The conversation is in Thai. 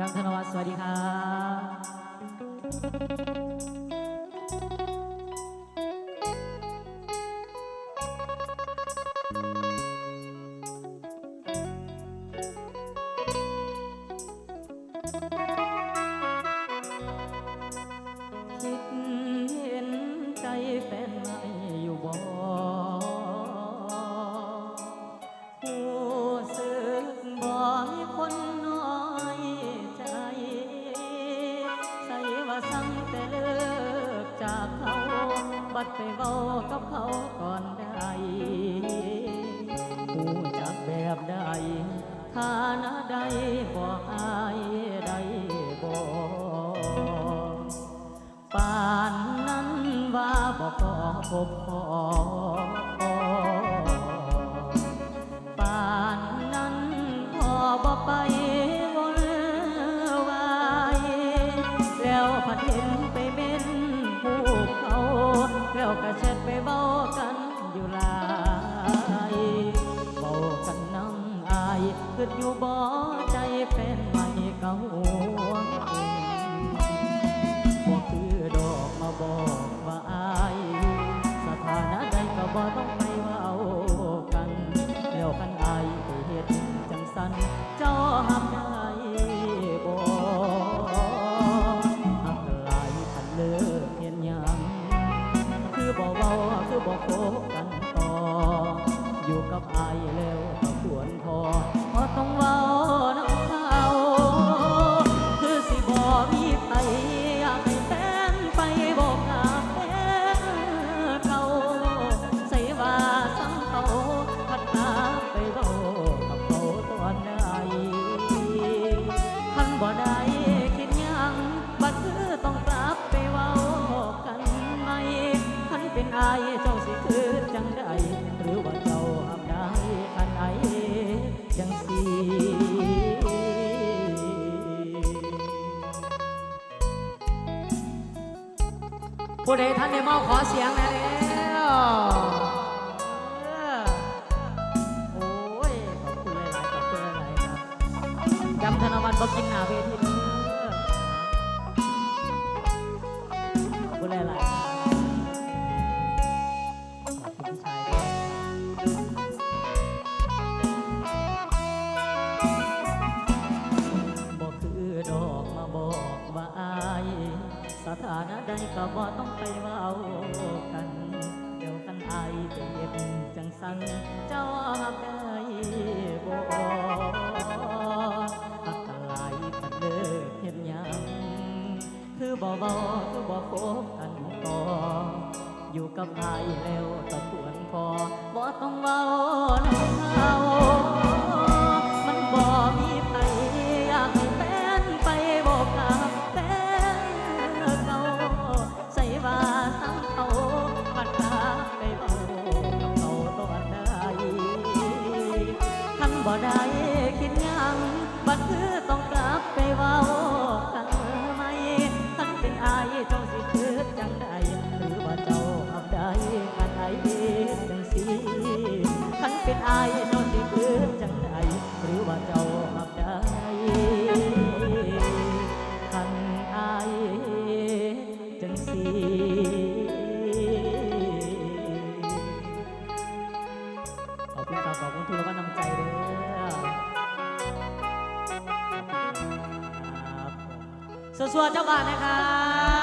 บงค์ธนวัฒน์สวัสดีครับคิดเห็นใจแฟนัดไปเว้ากับเขาก่อนได้หูจักแบบใดฐานะใดบอกอายใดบอกป่านนั้นว่าบอกขอพบพอ อยู่บ่ใจเป็นไม่เก่าห่วงบ่คือดอกมาบอกว่าอายสถานะใดก็บ่ต้องไปว่าเอากัน แล้วคันอายไปเฮ็ดจังสันเจ้าหับได้บ่หักหลายคันเลิกเฮ็ดหยังคือบ่เว้าคือบ่โคกันต่ออยู่กับอายแล้ว เป็นอายเจ้าสิคือจังใดหรือว่าเจ้าหับได้คันไอจังสีผู้ใดท่านได้มาขอเสียงนะแล้วโอ้ยขอบคุณหลายขอบคุณหลายๆครับจำธนวัฒน์บอกินหนาเวที บคุณพี่ชายด้วยบอกคือดอกมาบอกว่าอาย สถานะใดก็บ่ต้องไปเว้ากัน เดี๋ยวกันอายจะเย็นจังสันเจ้าหักได้บ่หักกันหลายกันเลิกเห็นยังคือบ่เว้าคือบ่คบกันต่อ อยู่กับอายแล้วก็ควรพอบ่ต้องเว้าน้ำเขามันบ่มีไผอยากให้แฟนไปบอกกับแฟนเขาใส่ว่าสังเขาปัดตาไปเบากับเขาตอนใดคันบ่ได้คิดยังบัดคือต้องกลับไปเว้า สวัสดีเจ้าบ้านนะครับ